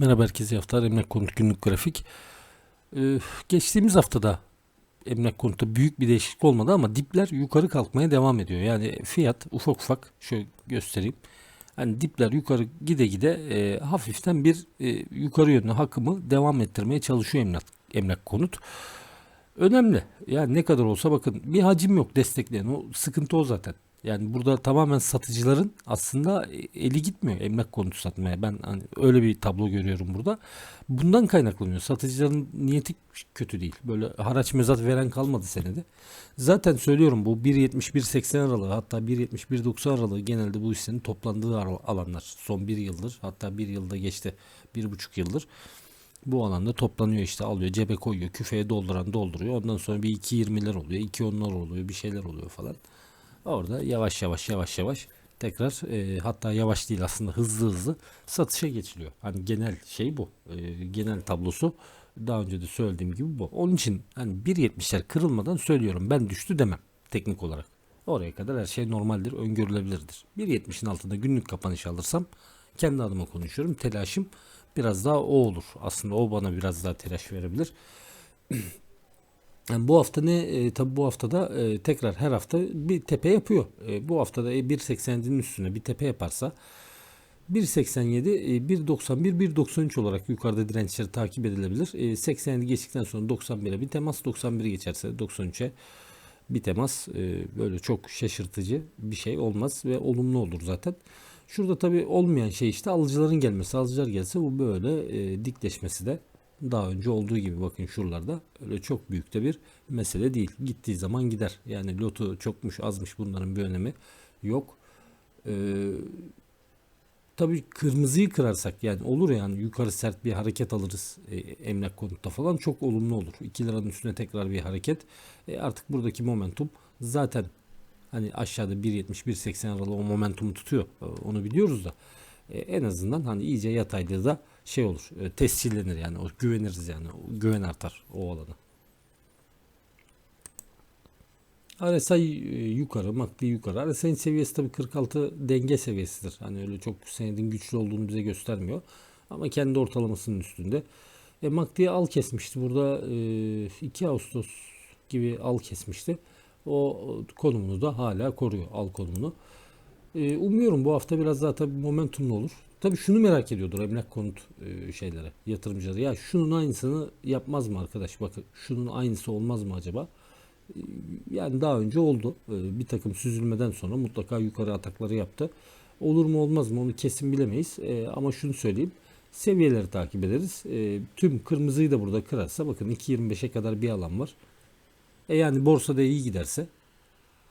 Merhaba herkese haftalar emlak konut günlük grafik. Ee, geçtiğimiz haftada emlak konuta büyük bir değişiklik olmadı ama dipler yukarı kalkmaya devam ediyor. Yani fiyat ufak ufak şöyle göstereyim. Hani dipler yukarı gide gide e, hafiften bir e, yukarı yönlü akımı devam ettirmeye çalışıyor emlak, emlak konut. Önemli. Yani ne kadar olsa bakın bir hacim yok destekleyen. O sıkıntı o zaten. Yani burada tamamen satıcıların aslında eli gitmiyor emlak konutu satmaya. Ben hani öyle bir tablo görüyorum burada. Bundan kaynaklanıyor. Satıcıların niyeti kötü değil. Böyle haraç mezat veren kalmadı senede. Zaten söylüyorum bu 1.70-1.80 aralığı hatta 1.70-1.90 aralığı genelde bu işlerin toplandığı ar- alanlar. Son bir yıldır hatta bir yılda geçti. Bir buçuk yıldır bu alanda toplanıyor işte alıyor cebe koyuyor küfeye dolduran dolduruyor ondan sonra bir 2.20'ler oluyor 2.10'lar oluyor bir şeyler oluyor falan. Orada yavaş yavaş yavaş yavaş tekrar e, hatta yavaş değil aslında hızlı hızlı satışa geçiliyor. Hani genel şey bu. E, genel tablosu daha önce de söylediğim gibi bu. Onun için hani 1.70'ler kırılmadan söylüyorum ben düştü demem teknik olarak. Oraya kadar her şey normaldir, öngörülebilirdir. 1.70'in altında günlük kapanış alırsam kendi adıma konuşuyorum. Telaşım biraz daha o olur. Aslında o bana biraz daha telaş verebilir. Yani bu hafta ne e, tabi bu haftada e, tekrar her hafta bir tepe yapıyor. E, bu haftada e, 1.87'nin üstüne bir tepe yaparsa 1.87, e, 1.91, 1.93 olarak yukarıda dirençleri takip edilebilir. E, 87 geçtikten sonra 91'e bir temas, 91'i geçerse 93'e bir temas e, böyle çok şaşırtıcı bir şey olmaz ve olumlu olur zaten. Şurada tabi olmayan şey işte alıcıların gelmesi. Alıcılar gelse bu böyle e, dikleşmesi de daha önce olduğu gibi bakın şuralarda öyle çok büyük de bir mesele değil. Gittiği zaman gider. Yani lotu çokmuş azmış bunların bir önemi yok. Ee, tabii kırmızıyı kırarsak yani olur yani yukarı sert bir hareket alırız e, emlak konutta falan çok olumlu olur. 2 liranın üstüne tekrar bir hareket. E, artık buradaki momentum zaten hani aşağıda 1.70 1.80 aralığı o momentumu tutuyor. E, onu biliyoruz da. E, en azından hani iyice yatayda da şey olur. E, tescillenir yani. O güveniriz yani. O, güven artar o alana. RSI e, yukarı, MACD yukarı. RSI'nin seviyesi tabii 46 denge seviyesidir. Hani öyle çok senedin güçlü olduğunu bize göstermiyor. Ama kendi ortalamasının üstünde. E, MACD'ye al kesmişti. Burada e, 2 Ağustos gibi al kesmişti. O konumunu da hala koruyor al konumunu. E, umuyorum bu hafta biraz daha tabii momentumlu olur. Tabii şunu merak ediyordur emlak konut e, şeylere, yatırımcıları. Ya şunun aynısını yapmaz mı arkadaş? Bakın şunun aynısı olmaz mı acaba? E, yani daha önce oldu. E, bir takım süzülmeden sonra mutlaka yukarı atakları yaptı. Olur mu olmaz mı onu kesin bilemeyiz. Ama şunu söyleyeyim. Seviyeleri takip ederiz. Tüm kırmızıyı da burada kırarsa bakın 2.25'e kadar bir alan var. E yani borsada iyi giderse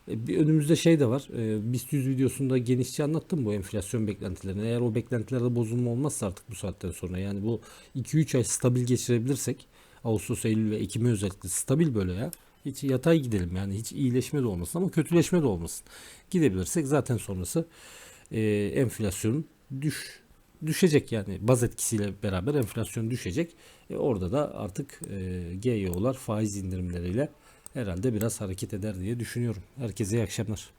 bir önümüzde şey de var. E, BIST 100 videosunda genişçe anlattım bu enflasyon beklentilerini. Eğer o beklentilerde bozulma olmazsa artık bu saatten sonra yani bu 2-3 ay stabil geçirebilirsek Ağustos, Eylül ve Ekim'i özellikle stabil böyle ya. Hiç yatay gidelim yani hiç iyileşme de olmasın ama kötüleşme de olmasın. Gidebilirsek zaten sonrası e, enflasyonun düş düşecek yani baz etkisiyle beraber enflasyon düşecek. E, orada da artık e, GYO'lar faiz indirimleriyle herhalde biraz hareket eder diye düşünüyorum. Herkese iyi akşamlar.